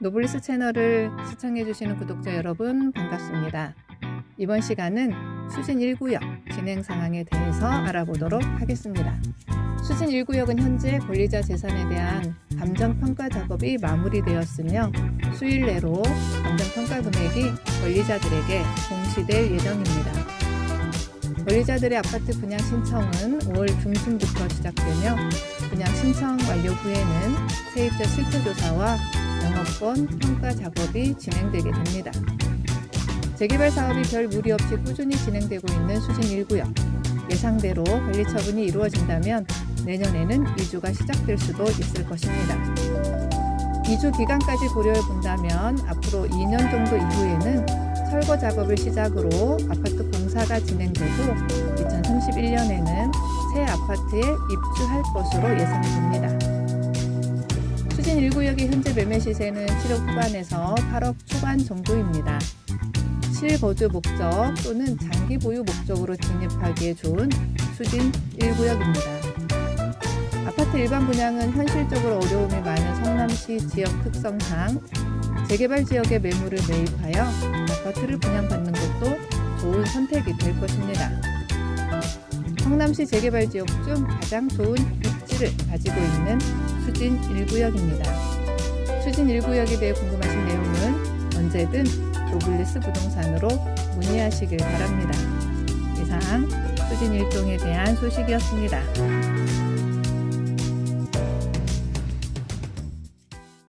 노블리스 채널을 시청해주시는 구독자 여러분 반갑습니다. 이번 시간은 수진 1구역 진행 상황에 대해서 알아보도록 하겠습니다. 수진 1구역은 현재 권리자 재산에 대한 감정평가 작업이 마무리되었으며 수일 내로 감정평가 금액이 권리자들에게 공시될 예정입니다. 권리자들의 아파트 분양 신청은 5월 중순부터 시작되며 분양 신청 완료 후에는 세입자 실태 조사와 영업권 평가 작업이 진행되게 됩니다. 재개발 사업이 별 무리 없이 꾸준히 진행되고 있는 수진 1구역. 예상대로 관리 처분이 이루어진다면 내년에는 이주가 시작될 수도 있을 것입니다. 이주 기간까지 고려해 본다면 앞으로 2년 정도 이후에는 철거 작업을 시작으로 아파트 공사가 진행되고 2031년에는 새 아파트에 입주할 것으로 예상됩니다. 수진 1구역의 현재 매매 시세는 7억 후반에서 8억 초반 정도입니다. 실거주 목적 또는 장기 보유 목적으로 진입하기에 좋은 수진 1구역입니다. 아파트 일반 분양은 현실적으로 어려움이 많은 성남시 지역 특성상 재개발 지역에 매물을 매입하여 아파트를 분양받는 것도 좋은 선택이 될 것입니다. 성남시 재개발 지역 중 가장 좋은 입지를 가지고 있는 수진 1구역입니다. 수진 1구역에 대해 궁금하신 내용은 언제든 노블리스 부동산으로 문의하시길 바랍니다. 이상 수진 일동에 대한 소식이었습니다.